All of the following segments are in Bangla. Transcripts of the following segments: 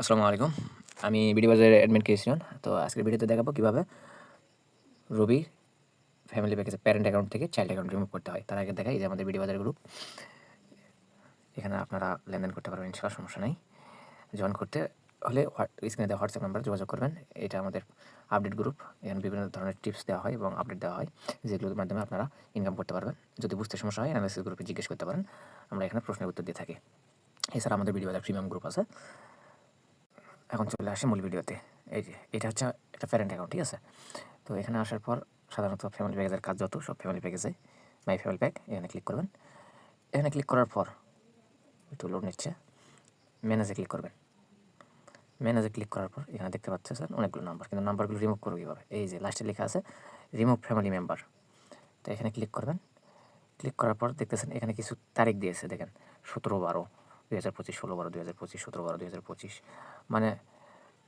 আসসালামু আলাইকুম। আমি বিডি বাজারের অ্যাডমিন কেসিয়ন তো আজকের ভিডিওতে দেখাবো কীভাবে রবি ফ্যামিলি প্যাকেজে প্যারেন্ট অ্যাকাউন্ট থেকে চাইল্ড অ্যাকাউন্ট রিমুভ করতে হয়। তার আগে দেখাই এই যে আমাদের বিডি বাজার গ্রুপ এখানে আপনারা লেনদেন করতে পারবেন, ইনশাল্লাহ সমস্যা নেই। জয়েন করতে হলে স্ক্রিনে দেওয়া হোয়াটসঅ্যাপ নাম্বারে যোগাযোগ করবেন। এটা আমাদের আপডেট গ্রুপ এখানে বিভিন্ন ধরনের টিপস দেওয়া হয় এবং আপডেট দেওয়া হয়, যেগুলোর মাধ্যমে আপনারা ইনকাম করতে পারবেন। যদি বুঝতে সমস্যা হয় অ্যানালিসিস গ্রুপে জিজ্ঞেস করতে পারেন। আমরা এখানে প্রশ্নের উত্তর দিয়ে থাকি। এছাড়া আমাদের বিডি বাজার প্রিমিয়াম গ্রুপ আছে। এখন চলে আসি মূল ভিডিওতে। এই যে, এটা হচ্ছে একটা প্যারেন্ট অ্যাকাউন্ট ঠিক আছে? তো এখানে আসার পর সাধারণত ফ্যামিলি প্যাকেজের কাজ যত, সব ফ্যামিলি প্যাকেজে মাই ফ্যামিলি প্যাক এখানে ক্লিক করবেন। এখানে ক্লিক করার পর একটু লোড নিচ্ছে ম্যানেজে ক্লিক করবেন। ম্যানেজে ক্লিক করার পর এখানে দেখতে পাচ্ছেন অনেকগুলো নাম্বার কিন্তু নাম্বারগুলো রিমুভ করব কীভাবে? এই যে লাস্টে লেখা আছে রিমুভ ফ্যামিলি মেম্বার তো এখানে ক্লিক করবেন। ক্লিক করার পর দেখতেছেন এখানে কিছু তারিখ দিয়েছে, দেখেন, সতেরো, বারো। দুই হাজার পঁচিশ, ষোলো বারো, দুই হাজার পঁচিশ, সতেরো বারো, দুই হাজার পঁচিশ মানে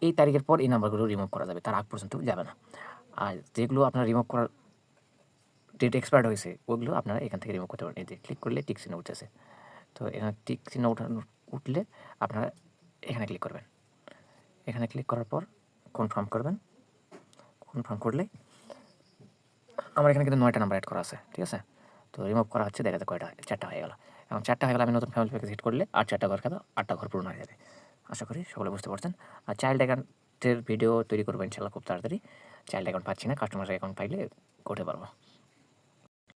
এই তারিখের পর এই নাম্বারগুলো রিমুভ করা যাবে, তার আগ পর্যন্ত যাবে না। আর যেগুলো আপনার রিমুভ করার ডেট এক্সপায়ার্ড হয়েছে, ওগুলো আপনারা এখান থেকে রিমুভ করতে পারেন। এই যে ক্লিক করলে টিক চিহ্ন উঠেছে। তো এখানে টিক চিহ্ন উঠানো উঠলে আপনারা এখানে ক্লিক করবেন। এখানে ক্লিক করার পর কনফার্ম করবেন। কনফার্ম করলে আমার এখানে কিন্তু নয়টা নাম্বার অ্যাড করা আছে, ঠিক আছে? তো রিমুভ করা হচ্ছে, দেখা যায় কয়টা, চারটা হয়ে গেল। এবং চারটা হয়ে গেলে আমি নতুন ফ্যামিলি প্যাকেজ হিট করলে আর চারটা ঘর খাবে, আটটা ঘর পূরণ হয়ে যাবে। আশা করি সকলে বুঝতে পারছেন। আর চাইল্ড অ্যাকাউন্টের ভিডিও তৈরি করব ইনশাল্লাহ খুব তাড়াতাড়ি। চাইল্ড অ্যাকাউন্ট পাচ্ছি না কাস্টমার অ্যাকাউন্ট পাইলে করতে পারব।